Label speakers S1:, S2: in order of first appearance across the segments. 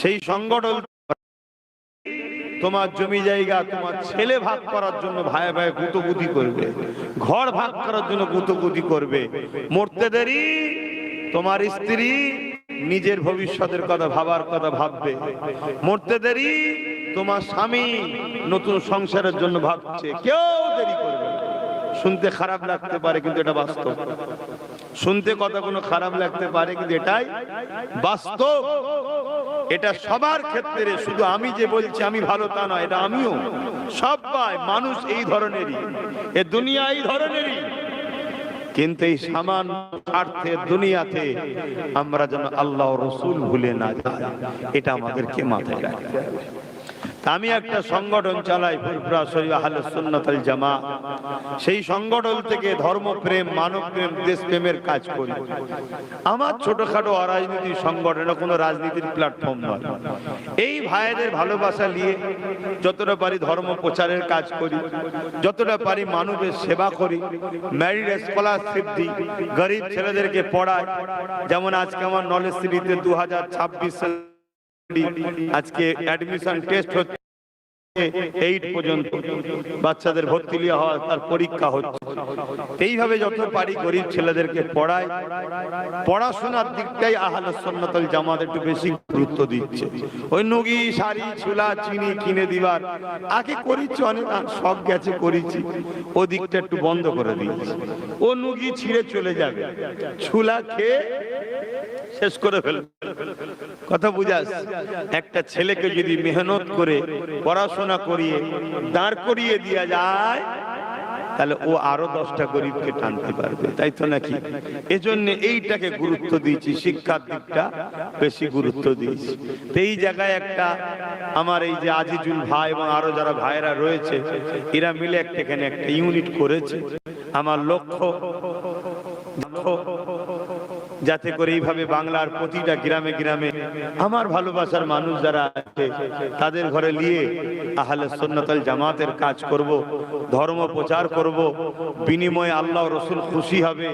S1: সেই সংগঠন তোমার জমি জায়গা, তোমার ছেলে ভাগ করার জন্য ভাই ভাই গুতগুতি করবে, ঘর ভাগ করার জন্য গুতগুতি করবে, মরতে দেরি, তোমার স্ত্রী নিজের ভবিষ্যতের কথা ভাবার কথা ভাববে, মরতে দেরি, তোমার স্বামী নতুন সংসারের জন্য ভাবছে, কেউ দেরি করবে শুনতে খারাপ লাগতে পারে, কিন্তু এটা বাস্তব। শুনতে কথা কোনো খারাপ লাগতে পারে, কিন্তু এটাই বাস্তব। এটা সবার ক্ষেত্রে শুধু আমি যে বলছি, আমি ভালো তা নয়, এটা আমিও। সবাই, মানুষ এই ধরনেরই। এ দুনিয়া এই ধরনেরই। কিন্তু এই সামান স্বার্থে দুনিয়াতে আমরা যেন আল্লাহ রসুল ভুলে না যাই, এটা আমাদেরকে মাথায় রাখতে হবে। আমি একটা সংগঠন চালাই, ফুরফুরা শরীফ আহলে জামা সেই সংগঠন থেকে ধর্মপ্রেম মানব মানবপ্রেম, দেশপ্রেমের কাজ করি। আমার ছোটখাটো অরাজনীতি সংগঠন কোনো রাজনীতির প্ল্যাটফর্ম নয়। এই ভাইদের ভালোবাসা নিয়ে যতটা পারি ধর্ম প্রচারের কাজ করি, যতটা পারি মানুষের সেবা করি ম্যারিড স্কলারশিপ দিই, গরিব ছেলেদেরকে পড়াই। যেমন আজকে আমার নলেজ সিটিতে দু হাজার ছাব্বিশ আজকে অ্যাডমিশন টেস্ট হচ্ছে বাচ্চাদের ভর্তি তার পরীক্ষা হচ্ছে। এইভাবে যত পারি গরিব ছেলেদেরকে পড়ায় পড়াশোনার দিকটাই আহলে জামাত একটু বেশি গুরুত্ব দিচ্ছে। ওই নুগি, শাড়ি চিনি কিনে দিবার। আগে করিছি অনেক শখ গেছে করেছি ও দিকটা একটু বন্ধ করে দিয়েছি। ও নুগি ছিঁড়ে চলে যাবে। ছুলা খেয়ে শেষ করে ফেলবে। কথা বুঝাস, একটা ছেলেকে যদি মেহনত করে পড়াশোনা করিয়ে, দাঁড় করিয়ে দেওয়া যায়, তাহলে ও আরও দশটা গরিবকে টানতে পারবে, তাই তো নাকি? এজন্য এইটাকে গুরুত্ব দিয়েছি, শিক্ষার দিকটা বেশি গুরুত্ব দিয়েছি। তো এই জায়গায় একটা আমার এই যে আজিজুল ভাই এবং আরও যারা ভাইরা রয়েছে, এরা মিলে একটা এখানে একটা ইউনিট করেছে। আমার লক্ষ্য লক্ষ্য যাতে করে এইভাবে বাংলার প্রতিটা গ্রামে গ্রামে আমার ভালোবাসার মানুষ যারা আছে, তাদের ঘরে নিয়ে আহলে সন্ন্যতাল জামাতের কাজ করব, ধর্ম প্রচার করব, বিনিময়ে আল্লাহ রসুল খুশি হবে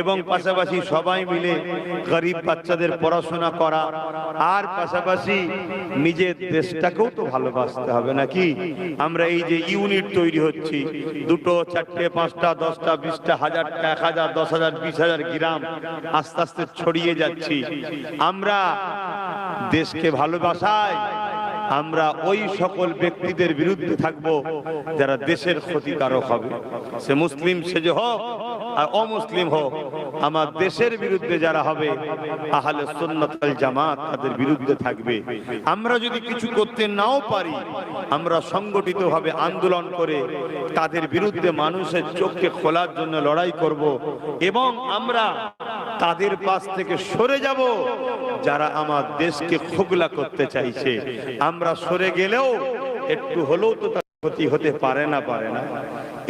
S1: এবং পাশাপাশি সবাই মিলে গরিব বাচ্চাদের পড়াশোনা করা, আর পাশাপাশি নিজের দেশটাকেও তো ভালোবাসতে হবে নাকি? আমরা এই যে ইউনিট তৈরি হচ্ছি, দুটো, চারটে, পাঁচটা, দশটা, বিশটা, হাজারটা, এক হাজার, দশ হাজার, বিশ হাজার গ্রাম আস্তে আস্তে ছড়িয়ে যাচ্ছি। আমরা দেশকে ভালোবাসায় আমরা ওই সকল ব্যক্তিদের বিরুদ্ধে থাকব যারা দেশের ক্ষতিকারক হবে। সে মুসলিম সেজে হোক, আর অমুসলিম হোক, আমার দেশের বিরুদ্ধে যারা হবে, আহলে সুন্নাতাল জামাত তাদের বিরুদ্ধে থাকবে। আমরা যদি কিছু করতে নাও পারি, আমরা সংগঠিতভাবে আন্দোলন করে তাদের বিরুদ্ধে মানুষের চোখকে খোলার জন্য লড়াই করব এবং আমরা তাদের পাশ থেকে সরে যাব। যারা আমার দেশকে খোগলা করতে চাইছে, আমরা সরে গেলেও একটু হলেও তো তার ক্ষতি হতে পারে না পারে না।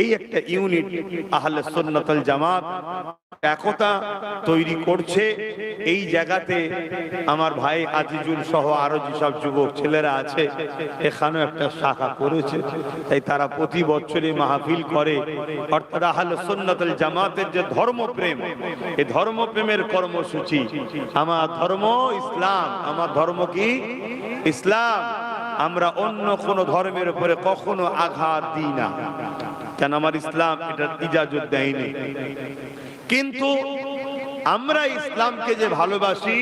S1: এই একটা ইউনিট আহলে সন্ন্যতল জামাত একতা তৈরি করছে। এই জায়গাতে আমার ভাই আজিজুল সহ আরও যেসব যুবক ছেলেরা আছে, এখানেও একটা শাখা করেছে। তাই তারা প্রতি বছরই মাহফিল করে। অর্থাৎ আহলে জামাতের যে ধর্মপ্রেম এই ধর্মপ্রেমের কর্মসূচি। আমার ধর্ম ইসলাম, আমার ধর্ম কি? ইসলাম। আমরা অন্য কোন ধর্মের উপরে কখনো আঘাত দিই না। কেন আমার ইসলাম এটা ইজাজত দেয়নি? কিন্তু আমরা ইসলামকে যে ভালোবাসি